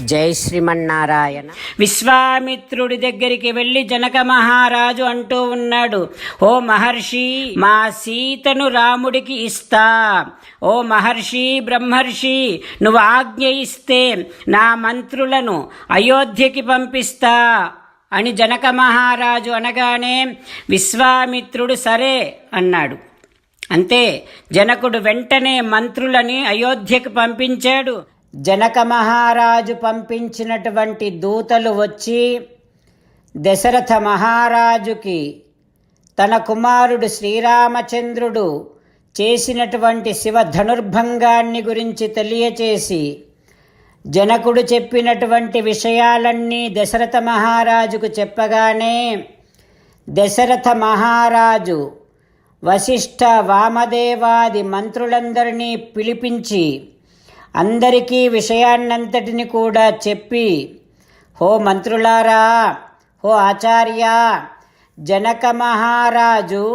జై శ్రీమన్నారాయణ. విశ్వామిత్రుడి దగ్గరికి వెళ్ళి జనక మహారాజు అంటూ ఉన్నాడు ఓ మహర్షి మా సీతను రాముడికి ఇస్తా. ఓ మహర్షి బ్రహ్మర్షి నువ్వు ఆజ్ఞ ఇస్తే నా మంత్రులను అయోధ్యకి పంపిస్తా. అని జనక మహారాజు అనగానే విశ్వామిత్రుడు సరే అన్నాడు. అంతే జనకుడు వెంటనే మంత్రులని అయోధ్యకు పంపించాడు. జనక మహారాజు పంపించినటువంటి దూతలు వచ్చి దశరథ మహారాజుకి తన కుమారుడు శ్రీరామచంద్రుడు చేసినటువంటి శివ ధనుర్భంగాన్ని గురించి తెలియచేసి జనకుడు చెప్పినటువంటి విషయాలన్నీ దశరథ మహారాజుకు చెప్పగానే దశరథ మహారాజు వశిష్ఠ వామదేవాది మంత్రులందరినీ పిలిపించి అందరికీ విషయాన్నంతటిని కూడా చెప్పి హో మంత్రులారా హో ఆచార్య జనక మహారాజు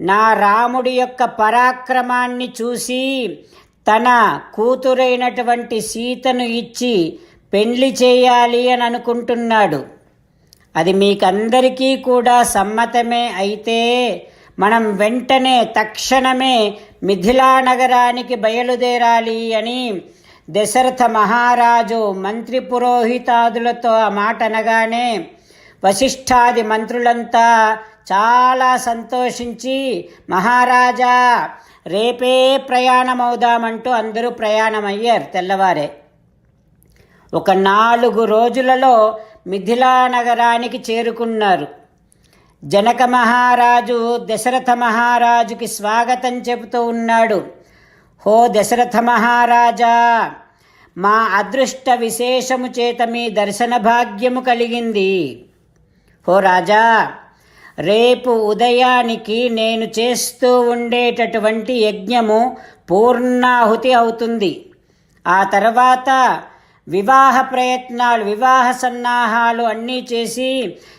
నా రాముడి యొక్క పరాక్రమాన్ని చూసి తన కూతురైనటువంటి సీతను ఇచ్చి పెండ్లి చేయాలి అని అనుకుంటున్నాడు. అది మీకందరికీ కూడా సమ్మతమే అయితే మనం వెంటనే తక్షణమే మిథిలా నగరానికి బయలుదేరాలి అని దశరథ మహారాజు మంత్రి పురోహితాదులతో ఆ మాట అనగానే వశిష్ఠాది మంత్రులంతా చాలా సంతోషించి మహారాజా రేపే ప్రయాణమవుదామంటూ అందరూ ప్రయాణమయ్యారు తెల్లవారే. ఒక నాలుగు రోజులలో మిథిలా నగరానికి చేరుకున్నారు. జనక మహారాజు దశరథ మహారాజుకి స్వాగతం చెబుతూ ఉన్నాడు. హో దశరథ మహారాజా మా అదృష్ట విశేషము చేత మీ దర్శన భాగ్యము కలిగింది. హో రాజా రేపు ఉదయానికి నేను చేస్తూ ఉండేటటువంటి యజ్ఞము పూర్ణాహుతి అవుతుంది. ఆ తర్వాత వివాహ ప్రయత్నాలు వివాహ సన్నాహాలు అన్నీ చేసి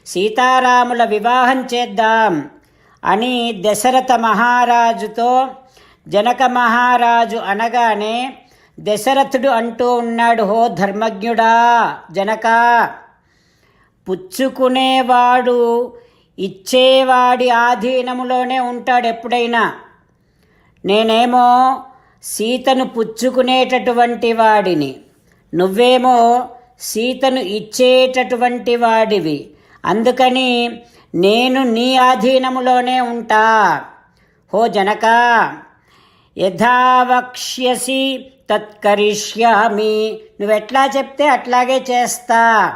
సీతారాముల వివాహం చేద్దాం అని దశరథ మహారాజుతో జనక మహారాజు అనగానే దశరథుడు అంటూ ఉన్నాడు హో ధర్మజ్ఞుడా జనక! పుచ్చుకునేవాడు ఇచ్చేవాడి ఆధీనములోనే ఉంటాడు ఎప్పుడైనా. నేనేమో సీతను పుచ్చుకునేటటువంటి వాడిని నువ్వేమో సీతను ఇచ్చేటటువంటి వాడివి అందుకని నేను నీ ఆధీనములోనే ఉంటా. హో జనకా! యథావక్ష్యసి తత్కరిష్యామి నువ్వెట్లా చెప్తే అట్లాగే చేస్తా.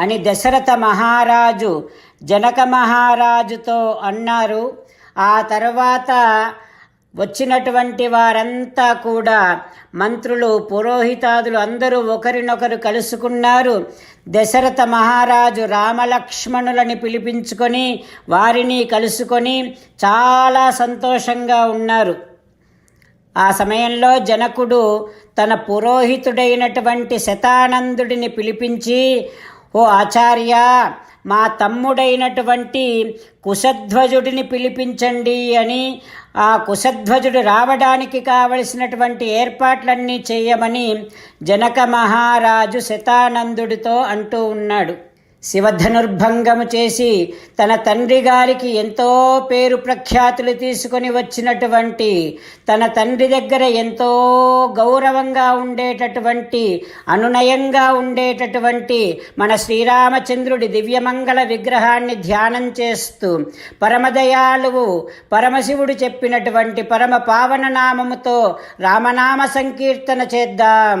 అని దశరథ మహారాజు జనక మహారాజుతో అన్నారు. ఆ తర్వాత వచ్చినటువంటి వారంతా కూడా మంత్రులు పురోహితాదులు అందరూ ఒకరినొకరు కలుసుకున్నారు. దశరథ మహారాజు రామలక్ష్మణులని పిలిపించుకొని వారిని కలుసుకొని చాలా సంతోషంగా ఉన్నారు. ఆ సమయంలో జనకుడు తన పురోహితుడైనటువంటి శతానందుడిని పిలిపించి ఓ ఆచార్య మా తమ్ముడైనటువంటి కుశధ్వజుడిని పిలిపించండి అని ఆ కుశధ్వజుడు రావడానికి కావలసినటువంటి ఏర్పాట్లన్నీ చేయమని జనక మహారాజు శతానందుడితో అంటూ ఉన్నాడు. శివధనుర్భంగము చేసి తన తండ్రి గారికి ఎంతో పేరు ప్రఖ్యాతులు తీసుకొని వచ్చినటువంటి తన తండ్రి దగ్గర ఎంతో గౌరవంగా ఉండేటటువంటి అనునయంగా ఉండేటటువంటి మన శ్రీరామచంద్రుడి దివ్యమంగళ విగ్రహాన్ని ధ్యానం చేస్తూ పరమదయాలువు పరమశివుడు చెప్పినటువంటి పరమ పావన నామముతో రామనామ సంకీర్తన చేద్దాం.